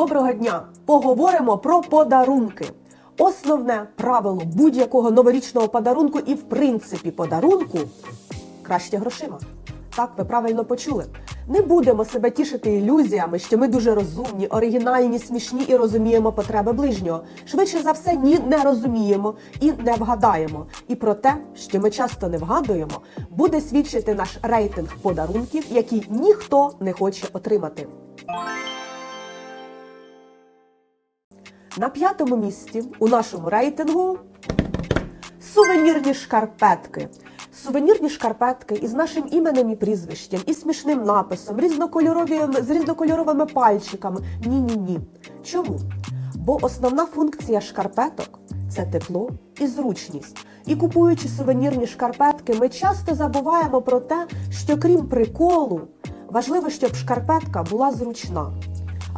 Доброго дня! Поговоримо про подарунки. Основне правило будь-якого новорічного подарунку і, в принципі, подарунку краще грошима. Так, ви правильно почули. Не будемо себе тішити ілюзіями, що ми дуже розумні, оригінальні, смішні і розуміємо потреби ближнього. Швидше за все, ні, не розуміємо і не вгадаємо. І про те, що ми часто не вгадуємо, буде свідчити наш рейтинг подарунків, які ніхто не хоче отримати. На п'ятому місці у нашому рейтингу сувенірні шкарпетки. Сувенірні шкарпетки із нашим іменем і прізвищем, і смішним написом, різнокольорові, з різнокольоровими пальчиками. Ні, ні, ні. Чому? Бо основна функція шкарпеток це тепло і зручність. І купуючи сувенірні шкарпетки, ми часто забуваємо про те, що крім приколу, важливо, щоб шкарпетка була зручна.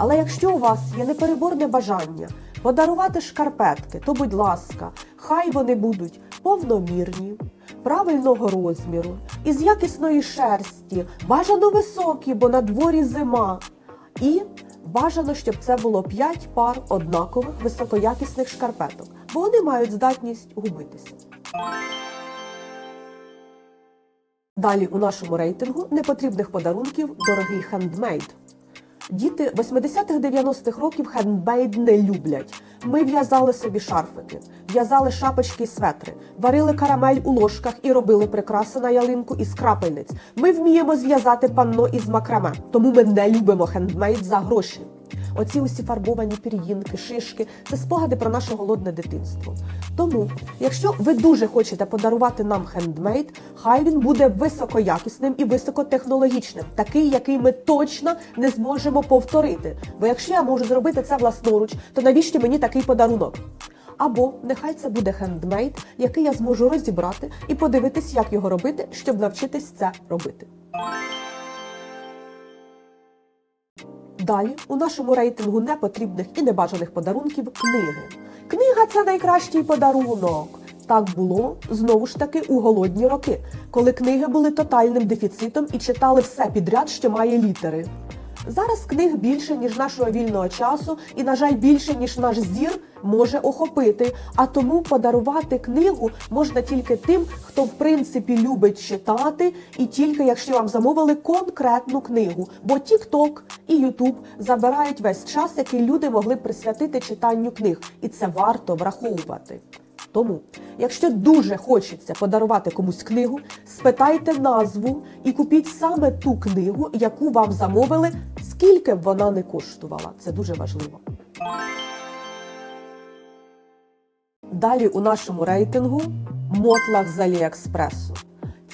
Але якщо у вас є непереборне бажання подарувати шкарпетки, то будь ласка, хай вони будуть повномірні, правильного розміру, із якісної шерсті, бажано високі, бо на дворі зима. І бажано, щоб це було 5 пар однакових високоякісних шкарпеток, бо вони мають здатність губитися. Далі у нашому рейтингу непотрібних подарунків дорогий хендмейд. Діти 80-х 90-х років хендмейд не люблять. Ми в'язали собі шарфики, в'язали шапочки і светри, варили карамель у ложках і робили прикраси на ялинку із крапельниць. Ми вміємо зв'язати панно із макраме, тому ми не любимо хендмейд за гроші. Оці усі фарбовані пір'їнки, шишки це спогади про наше голодне дитинство. Тому, якщо ви дуже хочете подарувати нам хендмейд, хай він буде високоякісним і високотехнологічним, такий, який ми точно не зможемо повторити. Бо якщо я можу зробити це власноруч, то навіщо мені такий подарунок? Або нехай це буде хендмейд, який я зможу розібрати і подивитись, як його робити, щоб навчитись це робити. Далі у нашому рейтингу непотрібних і небажаних подарунків книги. Книга це найкращий подарунок. Так було знову ж таки у голодні роки, коли книги були тотальним дефіцитом і читали все підряд, що має літери. Зараз книг більше, ніж нашого вільного часу, і, на жаль, більше, ніж наш зір може охопити. А тому подарувати книгу можна тільки тим, хто в принципі любить читати, і тільки якщо вам замовили конкретну книгу. Бо TikTok і YouTube забирають весь час, який люди могли присвятити читанню книг, і це варто враховувати. Тому, якщо дуже хочеться подарувати комусь книгу, спитайте назву і купіть саме ту книгу, яку вам замовили, скільки б вона не коштувала. Це дуже важливо. Далі у нашому рейтингу мотлах з Аліекспресу.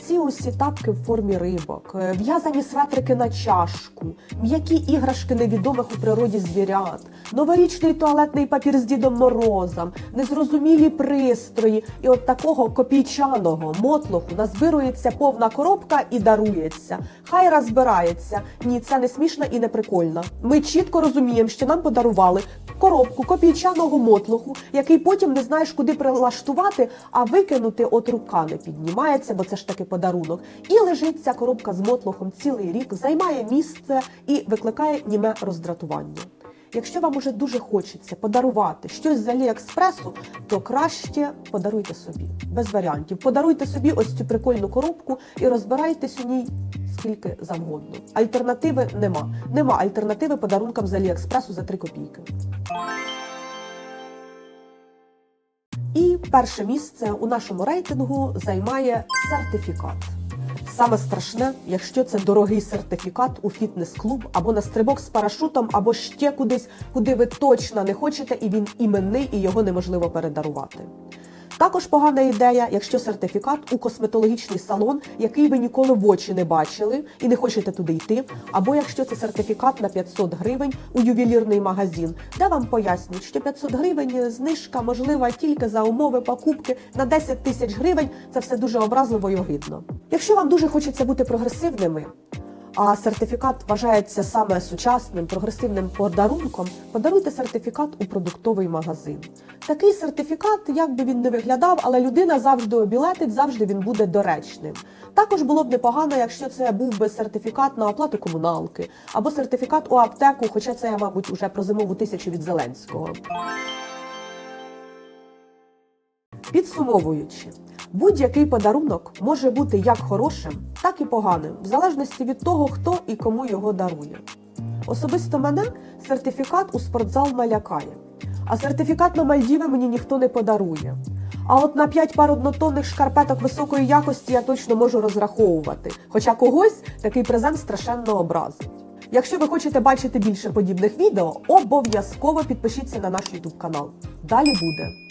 Ці усі тапки в формі рибок, е, в'язані светрики на чашку, м'які іграшки невідомих у природі звірят, новорічний туалетний папір з Дідом Морозом, незрозумілі пристрої. І от такого копійчаного мотлоху назбирується повна коробка і дарується. Хай розбирається. Ні, це не смішно і не прикольно. Ми чітко розуміємо, що нам подарували коробку копійчаного мотлоху, який потім не знаєш, куди прилаштувати, а викинути от рука не піднімається, бо це ж таки подарунок. І лежить ця коробка з мотлохом цілий рік, займає місце і викликає німе роздратування. Якщо вам уже дуже хочеться подарувати щось з Аліекспресу, то краще подаруйте собі без варіантів. Подаруйте собі ось цю прикольну коробку і розбирайтесь у ній скільки завгодно. Альтернативи нема. Нема альтернативи подарункам з Аліекспресу за 3 копійки. І перше місце у нашому рейтингу займає сертифікат. Саме страшне, якщо це дорогий сертифікат у фітнес-клуб або на стрибок з парашутом, або ще кудись, куди ви точно не хочете, і він іменний, і його неможливо передарувати. Також погана ідея, якщо сертифікат у косметологічний салон, який ви ніколи в очі не бачили і не хочете туди йти, або якщо це сертифікат на 500 гривень у ювелірний магазин, де вам пояснюють, що 500 гривень знижка можлива тільки за умови покупки на 10 тисяч гривень. Це все дуже образливо і огидно. Якщо вам дуже хочеться бути прогресивними. А сертифікат вважається саме сучасним прогресивним подарунком, подаруйте сертифікат у продуктовий магазин. Такий сертифікат, як би він не виглядав, але людина завжди обілетить, завжди він буде доречним. Також було б непогано, якщо це був би сертифікат на оплату комуналки або сертифікат у аптеку, хоча це, мабуть, уже про зимову тисячу від Зеленського. Підсумовуючи, будь-який подарунок може бути як хорошим, так і поганим, в залежності від того, хто і кому його дарує. Особисто мене сертифікат у спортзал не а сертифікат на Мальдіви мені ніхто не подарує. А от на 5 пар однотонних шкарпеток високої якості я точно можу розраховувати, хоча когось такий презент страшенно образить. Якщо ви хочете бачити більше подібних відео, обов'язково підпишіться на наш YouTube канал. Далі буде.